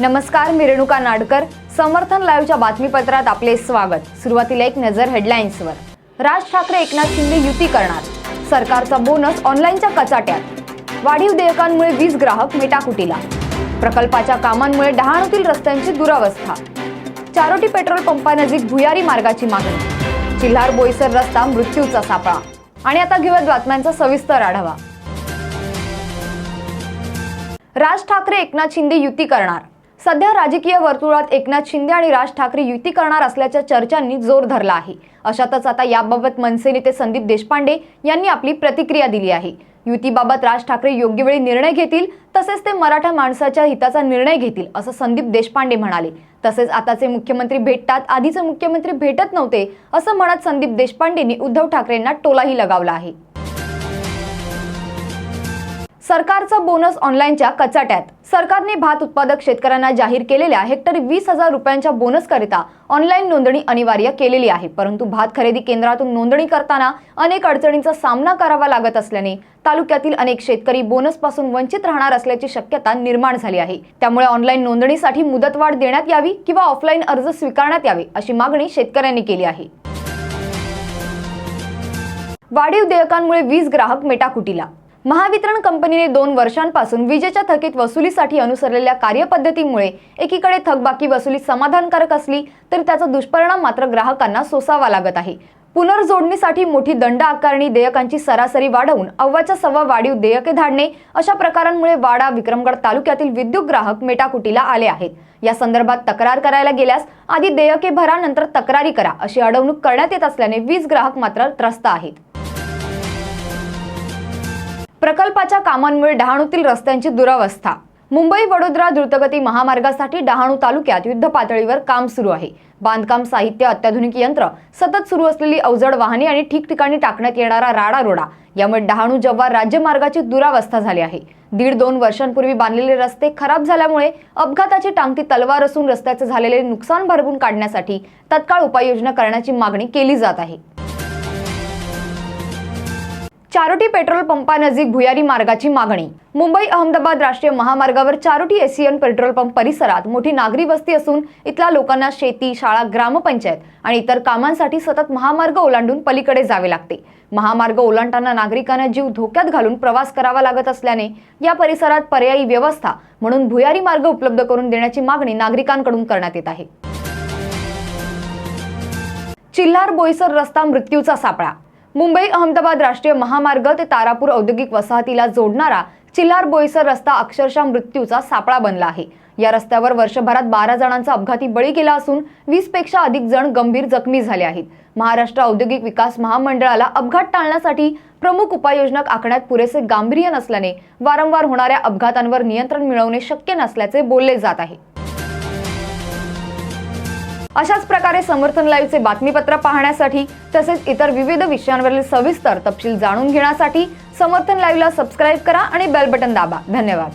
नमस्कार मी रेणुका नाडकर. समर्थन लाईव्हच्या बातमीपत्रात आपले स्वागत. सुरुवातीला एक नजर हेडलाईन्सवर. राज ठाकरे एकनाथ शिंदे युती करणार. सरकारचा बोनस ऑनलाईनच्या कचाट्यात. वाढीव देयकांमुळे वीज ग्राहक मेटाकुटीला. प्रकल्पाच्या कामांमुळे डहाणूतील रस्त्यांची दुरावस्था. चारोटी पेट्रोल पंपानजीक भुयारी मार्गाची मागणी. चिल्हार बोईसर रस्ता मृत्यूचा सापळा. आणि आता घेऊयात बातम्यांचा सविस्तर आढावा. राज ठाकरे एकनाथ शिंदे युती करणार. सध्या राजकीय वर्तुळात एकनाथ शिंदे आणि राज ठाकरे युती करणार असल्याच्या चर्चांनी जोर धरला आहे. अशातच आता याबाबत मनसे नेते संदीप देशपांडे यांनी आपली प्रतिक्रिया दिली आहे. युतीबाबत राज ठाकरे योग्य वेळी निर्णय घेतील तसेच ते मराठा माणसाच्या हिताचा निर्णय घेतील असं संदीप देशपांडे म्हणाले. तसेच आताचे मुख्यमंत्री भेटतात आधीचे मुख्यमंत्री भेटत नव्हते असं म्हणत संदीप देशपांडेंनी उद्धव ठाकरेंना टोलाही लगावला आहे. सरकारचा बोनस ऑनलाईनच्या कचाट्यात सरकारने भात उत्पादक शेतकऱ्यांना जाहीर केलेल्या हेक्टरी वीस हजार रुपयांच्या बोनसकरिता ऑनलाईन नोंदणी अनिवार्य केलेली आहे. परंतु भात खरेदी केंद्रातून नोंदणी करताना अनेक अडचणींचा सामना करावा लागत असल्याने तालुक्यातील अनेक शेतकरी बोनसपासून वंचित राहणार असल्याची शक्यता निर्माण झाली आहे. त्यामुळे ऑनलाईन नोंदणीसाठी मुदतवाढ देण्यात यावी किंवा ऑफलाईन अर्ज स्वीकारण्यात यावे अशी मागणी शेतकऱ्यांनी केली आहे. वाढीव देयकांमुळे वीज ग्राहक मेटाकुटीला महावितरण कंपनीने दोन वर्षांपासून विजेच्या थकीत वसुलीसाठी अनुसरलेल्या कार्यपद्धतीमुळे एकीकडे थकबाकी वसुली समाधानकारक असली तरी त्याचा दुष्परिणाम मात्र ग्राहकांना सोसावा लागत आहे. पुनर्जोडणीसाठी मोठी दंड आकारणी देयकांची सरासरी वाढवून अव्वाच्या सव्वा वाढीव देयके धाडणे अशा प्रकारांमुळे वाडा विक्रमगड तालुक्यातील विद्युत ग्राहक मेटाकुटीला आले आहेत. या संदर्भात तक्रार करायला गेल्यास आधी देयके भरा नंतर तक्रारी करा अशी अडवणूक करण्यात येत असल्याने वीज ग्राहक मात्र त्रस्त आहेत. प्रकल्पाच्या कामांमुळे डहाणूतील रस्त्यांची दुरावस्था. मुंबई वडोदरा द्रुतगती महामार्गासाठी डहाणू तालुक्यात युद्ध पातळीवर काम सुरू आहे. बांधकाम साहित्य अत्याधुनिक यंत्र सतत सुरू असलेली अवजड वाहने आणि ठिकठिकाणी टाकण्यात येणारा राडा रोडा यामुळे डहाणू जव्हार राज्यमार्गाची दुरावस्था झाली आहे. दीड दोन वर्षांपूर्वी बांधलेले रस्ते खराब झाल्यामुळे अपघाताची टांगती तलवार असून रस्त्याचे झालेले नुकसान भरवून काढण्यासाठी तत्काळ उपाययोजना करण्याची मागणी केली जात आहे. चारोटी पेट्रोल पंपानजीक भुयारी मार्गाची मागणी. मुंबई अहमदाबाद राष्ट्रीय महामार्गावर चारोटी एसियन पेट्रोल पंप परिसरात मोठी नागरी वस्ती असून इथल्या लोकांना शेती शाळा ग्रामपंचायत आणि इतर कामांसाठी सतत महामार्ग ओलांडून पलीकडे जावे लागते. महामार्ग ओलांडताना नागरिकांना जीव धोक्यात घालून प्रवास करावा लागत असल्याने या परिसरात पर्यायी व्यवस्था म्हणून भुयारी मार्ग उपलब्ध करून देण्याची मागणी नागरिकांकडून करण्यात येत आहे. चिल्हार बोईसर रस्ता मृत्यूचा सापळा. मुंबई अहमदाबाद राष्ट्रीय महामार्ग ते तारापूर औद्योगिक वसाहतीला जोडणारा चिल्हार बोईसर रस्ता अक्षरशः मृत्यूचा सापळा बनला आहे. या रस्त्यावर वर्षभरात बारा जणांचा अपघाती बळी गेला असून वीसपेक्षा अधिक जण गंभीर जखमी झाले आहेत. महाराष्ट्र औद्योगिक विकास महामंडळाला अपघात टाळण्यासाठी प्रमुख उपाययोजना आखण्यात पुरेसे गांभीर्य नसल्याने वारंवार होणाऱ्या अपघातांवर नियंत्रण मिळवणे शक्य नसल्याचे बोलले जात आहे. अशाच प्रकारे समर्थन लाईव्हचे बातमीपत्र पाहण्यासाठी तसेच इतर विविध विषयांवरील सविस्तर तपशील जाणून घेण्यासाठी समर्थन लाईव्हला सबस्क्राईब करा आणि बेल बटन दाबा. धन्यवाद.